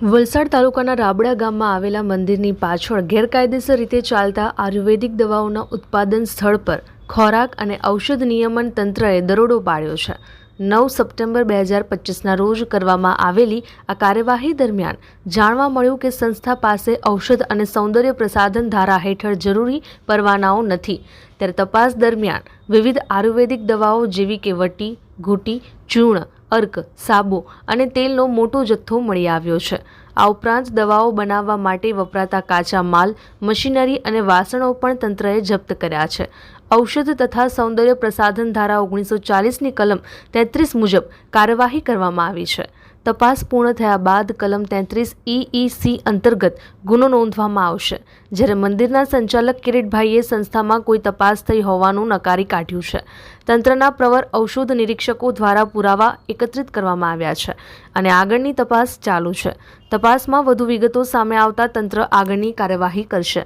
વલસાડ તાલુકાના રાબડા ગામમાં આવેલા મંદિરની પાછળ ગેરકાયદેસર રીતે ચાલતા આયુર્વેદિક દવાઓના ઉત્પાદન સ્થળ પર ખોરાક અને ઔષધ નિયમન તંત્રએ દરોડો પાડ્યો છે. નવ સપ્ટેમ્બર બે હજાર પચીસના રોજ કરવામાં આવેલી આ કાર્યવાહી દરમિયાન જાણવા મળ્યું કે સંસ્થા પાસે ઔષધ અને સૌંદર્ય પ્રસાધન ધારા હેઠળ જરૂરી પરવાનાઓ નથી. ત્યારે તપાસ દરમિયાન વિવિધ આયુર્વેદિક દવાઓ જેવી કે વટી, ઘૂંટી, ચૂર્ણ અર્ક સાબુ અને તેલનો મોટો જથ્થો મળી આવ્યો છે. આ ઉપરાંત દવાઓ બનાવવા માટે વપરાતા કાચા માલ, મશીનરી અને વાસણો પણ તંત્રએ જપ્ત કર્યા છે. ઔષધ તથા સૌંદર્ય પ્રસાધન ધારા ઓગણીસો ચાલીસની કલમ તેત્રીસ મુજબ કાર્યવાહી કરવામાં આવી છે. તપાસ પૂર્ણ થયા બાદ કલમ તેત્રીસ ઈઈસી અંતર્ગત ગુનો નોંધવામાં આવશે. જ્યારે મંદિરના સંચાલક કિરીટભાઈએ સંસ્થામાં કોઈ તપાસ થઈ હોવાનું નકારી કાઢ્યું છે. તંત્રના પ્રવર ઔષધ નિરીક્ષકો દ્વારા પુરાવા એકત્રિત કરવામાં આવ્યા છે અને આગળની તપાસ ચાલુ છે. તપાસમાં વધુ વિગતો સામે આવતા તંત્ર આગળની કાર્યવાહી કરશે.